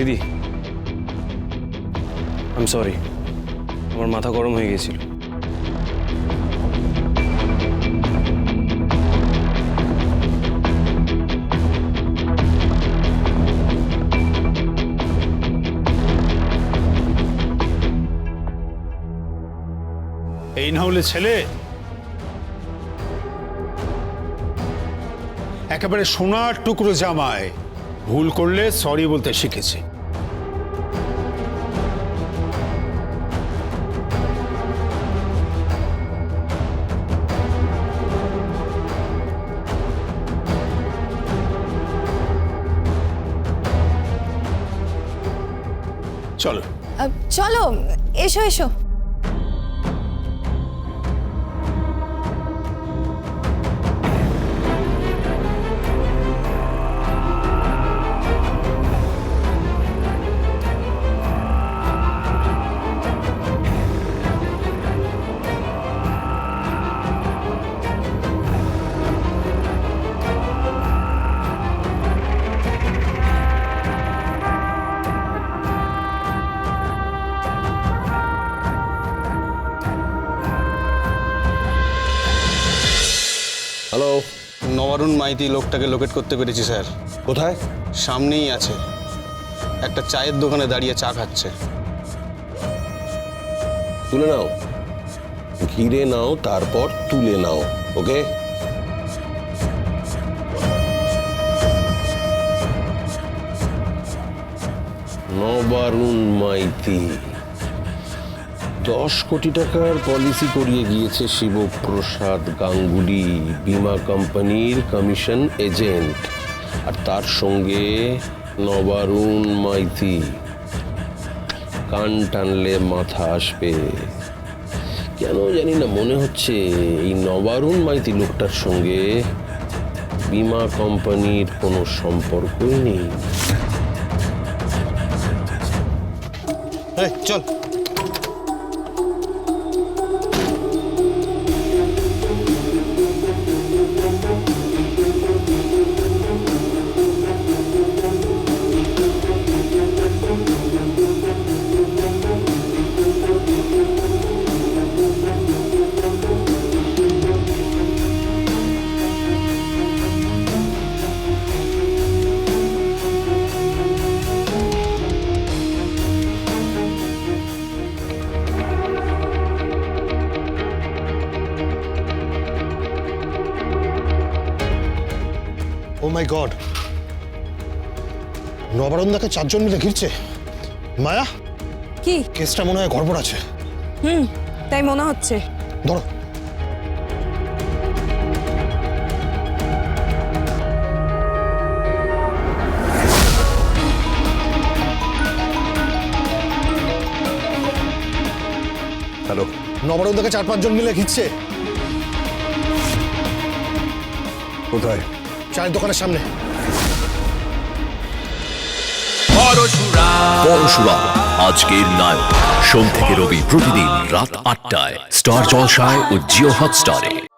দিদি। আম সরি আমার মাথা গরম হয়ে গেছিল। এই না হলে ছেলে? একেবারে সোনার টুকরো জামায় ভুল করলে সরি বলতে শিখেছি। চলো। চলো এসো এসো। হ্যালো নবারুণ মাইতি লোকটাকে লোকেট করতে পেরেছি স্যার। কোথায়? সামনেই আছে। একটা চায়ের দোকানে দাঁড়িয়ে চা খাচ্ছে। তুলে নাও। ঘিরে নাও তারপর তুলে নাও ওকে? নবারুণ মাইতি। দশ কোটি টাকার পলিসি করিয়ে গিয়েছে শিবপ্রসাদ গাঙ্গুলি বিমা কোম্পানির কমিশন এজেন্ট। আর তার সঙ্গে নবারুণ মাইতি। কান টানলে মাথা আসবে। কেন জানি না, মনে হচ্ছে এই নবারুণ মাইতি লোকটার সঙ্গে বিমা কোম্পানির কোনো সম্পর্কই নেই। চল। মাই গড নবারণদাকে চারজন মিলে ঘিরছে। মায়া? কি? কেসটা মনে হয় গড়বড় আছে। হুম তাই মনে হচ্ছে। ধরো। হ্যালো নবারণদাকে চার পাঁচজন মিলে ঘিরছে। কোথায়? চায়ের দোকানের সামনে। পরশুরা। আজকের নায়ক। সোম থেকে রবি প্রতিদিন রাত আটটায়। স্টার জলসায় ও জিও হটস্টারে।